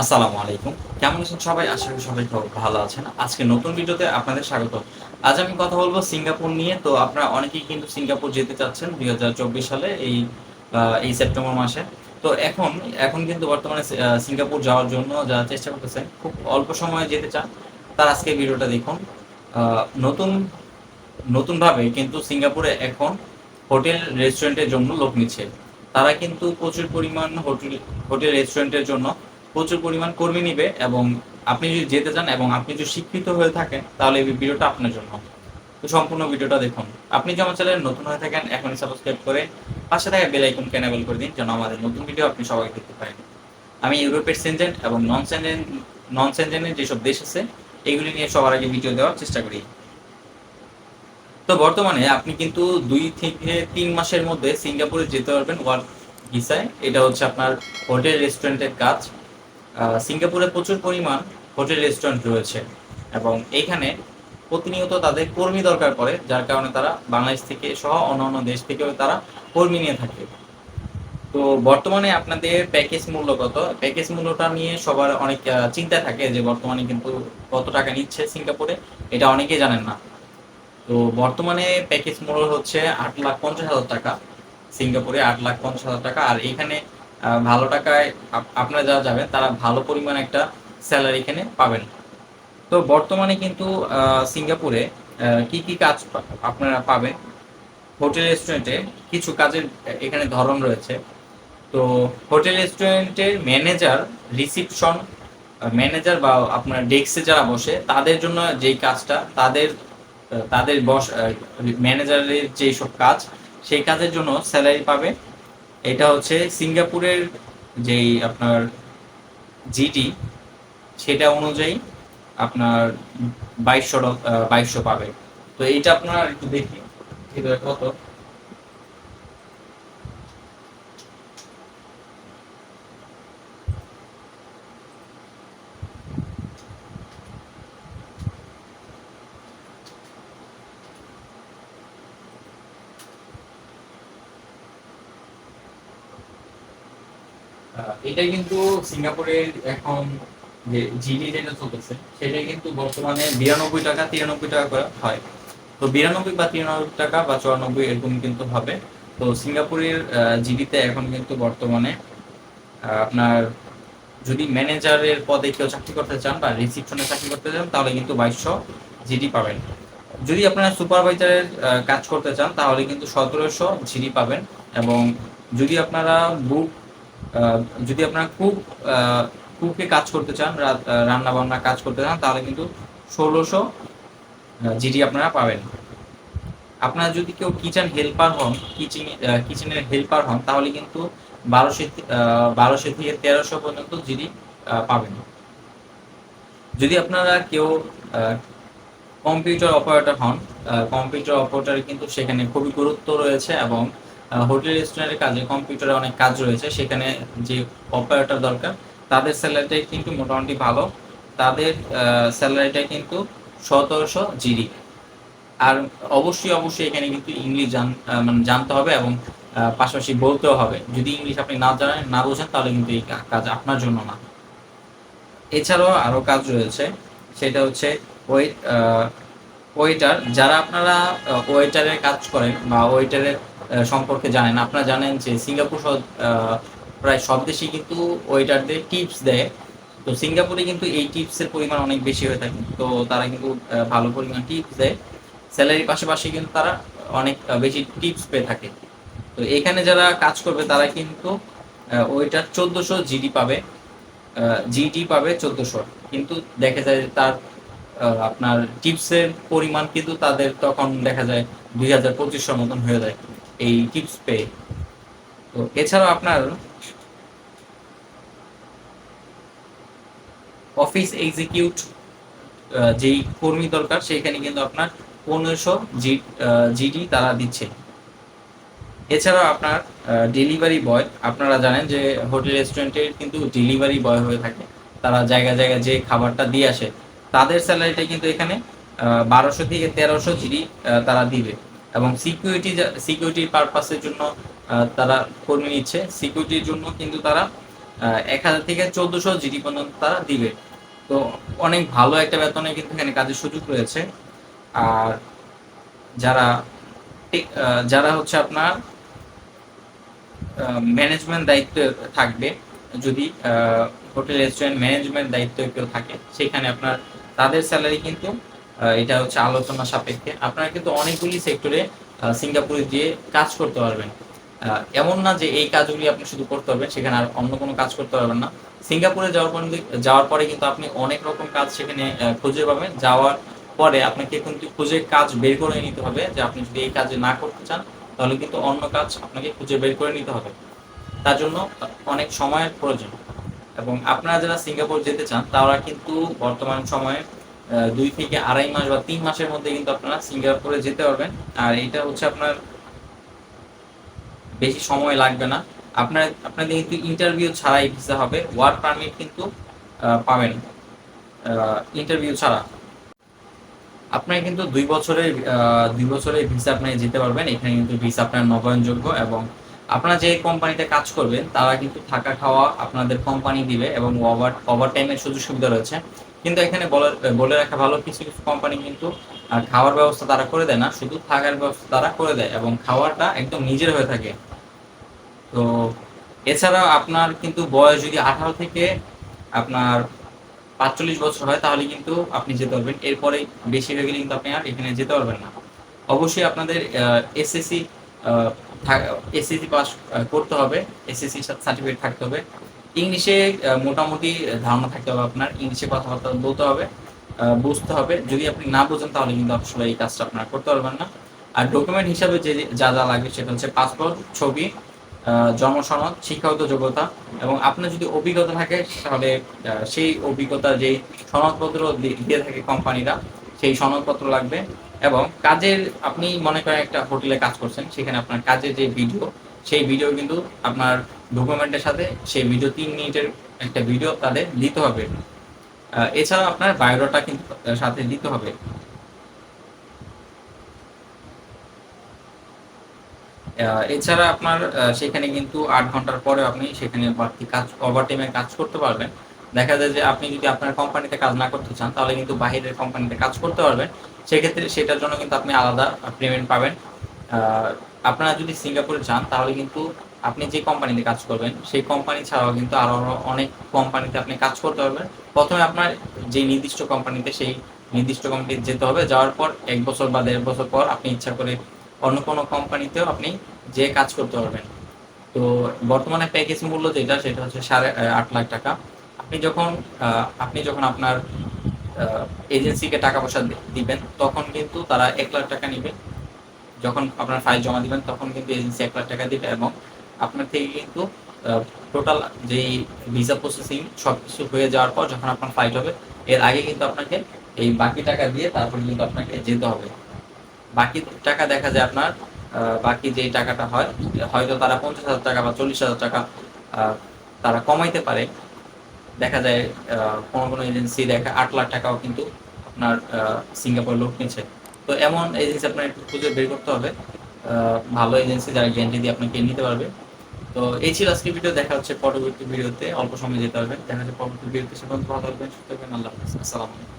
আসসালামু আলাইকুম। কেমন আছেন সবাই? আশা করি সবাই খুব ভালো আছেন। আজকে নতুন ভিডিওতে আপনাদের স্বাগত আজ আমি কথা বলব সিঙ্গাপুর নিয়ে। তো আপনারা অনেকেই কিন্তু সিঙ্গাপুর যেতে চাচ্ছেন দু হাজার চব্বিশ সালে, এই এই সেপ্টেম্বর মাসে। তো এখন এখন কিন্তু বর্তমানে সিঙ্গাপুর যাওয়ার জন্য যারা চেষ্টা করতেছেন। খুব অল্প সময়ে যেতে চান, তার আজকে ভিডিওটা দেখুন। নতুন, নতুনভাবে কিন্তু সিঙ্গাপুরে এখন হোটেল, রেস্টুরেন্টের জন্য লোক নিচ্ছে। তারা কিন্তু প্রচুর পরিমাণ হোটেল হোটেল, রেস্টুরেন্টের জন্য প্রচুর পরিমাণ কর্মী নিবে এবং আপনি যদি যেতে চান এবং আপনি যদি শিক্ষিত হয়ে থাকেন, তাহলে এই ভিডিওটা আপনার জন্য। তো সম্পূর্ণ ভিডিওটা দেখুন। আপনি যদি আমার চ্যানেলে নতুন হয়ে থাকেন, এখনই সাবস্ক্রাইব করে পাশে থাকা বেল আইকন ক্যানেবল করে দিন, যেন আমাদের নতুন ভিডিও আপনি সবাই দেখতে পারেন। আমি ইউরোপের সেনজেন এবং নন সেনজেন নন সেনজেনের যেসব দেশ আছে, এগুলি নিয়ে সবার আগে ভিডিও দেওয়ার চেষ্টা করি। তো বর্তমানে আপনি কিন্তু দুই থেকে তিন মাসের মধ্যে সিঙ্গাপুরে যেতে পারবেন ওয়ার্ক ভিসায় এটা হচ্ছে আপনার হোটেল রেস্টুরেন্টের কাজ। সিঙ্গাপুরে প্রচুর পরিমাণ হোটেল, রেস্টুরেন্ট রয়েছে এবং এইখানে প্রতিনিয়ত তাদের কর্মী দরকার পড়ে, যার কারণে তারা বাংলাদেশ থেকে সহ অন্যান্য দেশ থেকেও তারা কর্মী নিয়ে থাকে। তো বর্তমানে আপনাদের প্যাকেজ মূল্য কত? প্যাকেজ মূল্যটা নিয়ে সবার অনেক চিন্তা থাকে যে বর্তমানে কিন্তু কত টাকা নিচ্ছে সিঙ্গাপুরে, এটা অনেকেই জানেন না। তো বর্তমানে প্যাকেজ মূল্য হচ্ছে আট লাখ পঞ্চাশ হাজার টাকা, সিঙ্গাপুরে আট লাখ পঞ্চাশ হাজার টাকা, আর এখানে ভালো টাকায় আপ- আপনারা যারা যাবেন, তারা ভালো পরিমাণ একটা স্যালারি এখানে পাবেন। তো বর্তমানে কিন্তু সিঙ্গাপুরে কি কি কাজ আপনারা পাবেন? হোটেল রেস্টুরেন্টে কিছু কাজের এখানে ধরন রয়েছে। তো হোটেল রেস্টুরেন্টের ম্যানেজার রিসিপশন ম্যানেজার বা আপনার ডেস্কে যারা বসে, তাদের জন্য যেই কাজটা, তাদের তাদের বস ম্যানেজারের যেই সব কাজ, সেই কাজের জন্য স্যালারি পাবে। এটা হচ্ছে সিঙ্গাপুরের যেই আপনার জিডি সেটা অনুযায়ী আপনার বাইশশো বাইশশো পাবে। তো এইটা আপনার একটু দেখি। কত? এটা কিন্তু সিঙ্গাপুরের এখন যে জিডি যেটা চলতেছে সেটা কিন্তু বর্তমানে বিরানব্বই টাকা, তিরানব্বই টাকা করে হয়। তো বিরানব্বই বা তিরানব্বই টাকা বা চুরানব্বই এরকম কিন্তু হবে। তো সিঙ্গাপুরের জিডিতে এখন কিন্তু বর্তমানে আপনার যদি ম্যানেজারের পদে কেউ চাকরি করতে চান বা রিসিপশনে চাকরি করতে চান, তাহলে কিন্তু বাইশশো জিডি পাবেন। যদি আপনারা সুপারভাইজারের কাজ করতে চান, তাহলে কিন্তু সতেরোশো জিডি পাবেন। এবং যদি আপনারা বুক যদি আপনারা কুক কুকে কাজ করতে চান রান্না বান্না কাজ করতে চান, তাহলে কিন্তু ষোলোশো জিডি আপনারা পাবেন। আপনারা যদি কেউ কিচেন হেল্পার হন কিচেন কিচেনের হেল্পার হন, তাহলে কিন্তু বারোশো বারোশো থেকে তেরোশো পর্যন্ত জিডি পাবেন। যদি আপনারা কেউ কম্পিউটার অপারেটর হন কম্পিউটার অপারেটরে কিন্তু সেখানে খুবই গুরুত্ব রয়েছে এবং হোটেল রেস্টুরেন্টের কাজে কম্পিউটারে অনেক কাজ রয়েছে, সেখানে যে অপারেটর দরকার, তাদের স্যালারিটাই কিন্তু মোটামুটি ভালো। তাদের স্যালারিটা কিন্তু সতেরোশো জিডি আর অবশ্যই অবশ্যই এখানে কিন্তু ইংলিশ জান মানে জানতে হবে এবং পাশাপাশি বলতেও হবে। যদি ইংলিশ আপনি না জানেন, না বোঝেন, তাহলে কিন্তু এই কাজ আপনার জন্য না। এছাড়াও আরও কাজ রয়েছে, সেটা হচ্ছে ওয়েট ওয়েটার যারা আপনারা ওয়েটারের কাজ করেন বা ওয়েটারের সম্পর্কে জানেন। আপনারা জানেন যে সিঙ্গাপুর প্রায় সব দেশেই কিন্তু ওয়েটারদের টিপস দেয়। তো সিঙ্গাপুরে কিন্তু এই টিপসের পরিমাণ অনেক বেশি হয়ে থাকে। তো তারা কিন্তু ভালো পরিমাণ টিপস দেয়। স্যালারির পাশাপাশি কিন্তু তারা অনেক বেশি টিপস পেয়ে থাকে। তো এখানে যারা কাজ করবে, তারা কিন্তু ওইটার চোদ্দশো জিডি পাবে। জিডি পাবে চোদ্দশো। কিন্তু দেখা যায় তার আপনার টিপসের পরিমাণ কিন্তু তাদের তখন দেখা যায় দুই হাজার পঁচিশশোর মতন হয়ে যায়। এই টিপস পেয়ে তো এছাড়াও আপনার অফিস এক্সিকিউট যেই কর্মী দরকার সেখানে কিন্তু আপনার পনেরোশো জিডি তারা দিচ্ছে। এছাড়াও আপনার ডেলিভারি বয় আপনারা জানেন যে হোটেল রেস্টুরেন্টের কিন্তু ডেলিভারি বয় হয়ে থাকে। তারা জায়গা জায়গায় যে খাবারটা দিয়ে আসে, তাদের স্যালারিটা কিন্তু এখানে বারোশো থেকে তেরোশো জিডি তারা দিবে। এবং সিকিউরিটি সিকিউরিটি পারপাসের জন্য তারা কর্মী নিচ্ছে। সিকিউরিটির জন্য কিন্তু তারা এক হাজার থেকে চোদ্দশো জিডি পর্যন্ত তারা দিবে। তো অনেক ভালো একটা বেতনে কিন্তু এখানে কাজের সুযোগ রয়েছে। আর যারা যারা হচ্ছে আপনার ম্যানেজমেন্ট দায়িত্ব থাকবে, যদি হোটেল রেস্টুরেন্ট ম্যানেজমেন্ট দায়িত্ব কেউ থাকে, সেখানে আপনার তাদের স্যালারি কিন্তু এটা হচ্ছে আলোচনা সাপেক্ষে। আপনারা কিন্তু অনেকগুলি সেক্টরে সিঙ্গাপুরে গিয়ে কাজ করতে পারবেন। এমন না যে এই কাজগুলি আপনি শুধু করতে পারবেন, সেখানে আর অন্য কোনো কাজ করতে পারবেন না। সিঙ্গাপুরে যাওয়ার পর যাওয়ার পরে কিন্তু আপনি অনেক রকম কাজ সেখানে খুঁজে পাবেন। যাওয়ার পরে আপনাকে কিন্তু খুঁজে কাজ বের করে নিতে হবে, যে আপনি যদি এই কাজে না করতে চান, তাহলে কিন্তু অন্য কাজ আপনাকে খুঁজে বের করে নিতে হবে। তার জন্য অনেক সময়ের প্রয়োজন। এবং আপনারা যারা সিঙ্গাপুর যেতে চান, তারা কিন্তু বর্তমান সময়ে দুই থেকে আড়াই মাস বা তিন মাসের মধ্যে কিন্তু আপনারা সিঙ্গাপুরে যেতে পারবেন। আর এটা হচ্ছে আপনার বেশি সময় লাগবে না। আপনার, আপনাদের কিন্তু ইন্টারভিউ ছাড়াই ভিসা হবে। ওয়ার্ক পারমিট কিন্তু পাবেন। ইন্টারভিউ ছাড়া। আপনার কিন্তু দুই বছরের দুই বছরের ভিসা আপনি যেতে পারবেন। এখানে কিন্তু ভিসা আপনার নবায়নযোগ্য এবং আপনারা যে কোম্পানিতে কাজ করবেন, তারা কিন্তু থাকা খাওয়া আপনাদের কোম্পানি দিবে এবং ওভার ওভার টাইমের সুযোগ সুবিধা রয়েছে। কিন্তু এখানে বলে রাখা ভালো, কিছু কিছু কোম্পানি কিন্তু খাওয়ার ব্যবস্থা তারা করে দেয় না, শুধু থাকার ব্যবস্থা তারা করে দেয় এবং খাওয়াটা একদম নিজের হয়ে থাকে। তো এছাড়াও আপনার কিন্তু বয়স যদি আঠারো থেকে আপনার পাঁচচল্লিশ বছর হয়, তাহলে কিন্তু আপনি যেতে পারবেন। এরপরে বেশি হয়ে গেলে কিন্তু আপনি আর এখানে যেতে পারবেন না। অবশ্যই আপনাদের এসএসসি এসএসসি পাস করতে হবে। এসএসসি সার্টিফিকেট থাকতে হবে। ইংলিশে মোটামুটি ধারণা থাকতে হবে আপনার। ইংলিশে কথাবার্তা বলতে হবে বুঝতে হবে। যদি আপনি না বোঝেন তাহলে কিন্তু আসলে এই কাজটা আপনারা করতে পারবেন না। আর ডকুমেন্ট হিসাবে যে যা যা লাগবে সেটা হচ্ছে পাসপোর্ট ছবি আহ, জন্ম সনদ শিক্ষাগত যোগ্যতা এবং আপনার যদি অভিজ্ঞতা থাকে তাহলে সেই অভিজ্ঞতা যে সনদপত্র দিয়ে থাকে কোম্পানিরা সেই সনদপত্র লাগবে এবং কাজের আপনি মনে করেন একটা হোটেলে কাজ করছেন সেখানে আপনার কাজের যে ভিডিও সেই ভিডিও কিন্তু আপনার ডকুমেন্টের সাথে সেই ভিডিও তিন মিনিটের একটা ভিডিও তাদের দিতে হবে। এছাড়াও আপনার বায়োডাটা কিন্তু সাথে দিতে হবে। এছাড়া আপনার সেখানে কিন্তু আট ঘণ্টার পরে আপনি সেখানে বাড়তি কাজ ওভার টাইমে কাজ করতে পারবেন। দেখা যায় যে আপনি যদি আপনার কোম্পানিতে কাজ না করতে চান, তাহলে কিন্তু বাইরের কোম্পানিতে কাজ করতে পারবেন। সেক্ষেত্রে সেটার জন্য কিন্তু আপনি আলাদা পেমেন্ট পাবেন। আপনারা যদি সিঙ্গাপুরে যান, তাহলে কিন্তু আপনি যে কোম্পানিতে কাজ করবেন, সেই কোম্পানি ছাড়াও কিন্তু আরও আরও অনেক কোম্পানিতে আপনি কাজ করতে পারবেন। প্রথমে আপনার যে নির্দিষ্ট কোম্পানিতে সেই নির্দিষ্ট কোম্পানিতে যেতে হবে। যাওয়ার পর এক বছর বা দেড় বছর পর আপনি ইচ্ছা করে অন্য কোনো কোম্পানিতেও আপনি যে কাজ করতে পারবেন। তো বর্তমানে প্যাকেজ মূল্য যেটা, সেটা হচ্ছে সাড়ে আট লাখ টাকা। আপনি যখন আপনি যখন আপনার এজেন্সিকে টাকা পয়সা দিবেন, তখন কিন্তু তারা এক লাখ টাকা নেবে। যখন আপনার ফাইল জমা দিবেন, তখন কিন্তু এজেন্সি এক লাখ টাকা দিবে এবং আপনার থেকে কিন্তু টোটাল যেই ভিসা প্রসেসিং সব কিছু হয়ে যাওয়ার পর যখন আপনার ফাইল হবে, এর আগে কিন্তু আপনাকে এই বাকি টাকা দিয়ে তারপর কিন্তু আপনাকে যেতে হবে। বাকি টাকা দেখা যায় আপনার বাকি যে টাকাটা হয়, হয়তো তারা পঞ্চাশ হাজার টাকা বা চল্লিশ হাজার টাকা তারা কমাইতে পারে। দেখা যায় কোনো কোনো এজেন্সি দেখা আট লাখ টাকাও কিন্তু আপনার সিঙ্গাপুর লোক নিচ্ছে। তো এমন এজেন্সি আপনার একটু খুঁজে বের করতে হবে। ভালো এজেন্সি যারা গ্যারান্টি দিয়ে আপনাকে নিতে পারবে। তো এই ছিল আজকে ভিডিও দেখা হচ্ছে পরবর্তী ভিডিওতে অল্প সময় যেতে হবে। দেখা যাচ্ছে পরবর্তী ভিডিওতে সে পর্যন্ত ভালো থাকবেন, সুস্থ থাকবেন। আল্লাহ হাফিজ। আসসালামু আলাইকুম।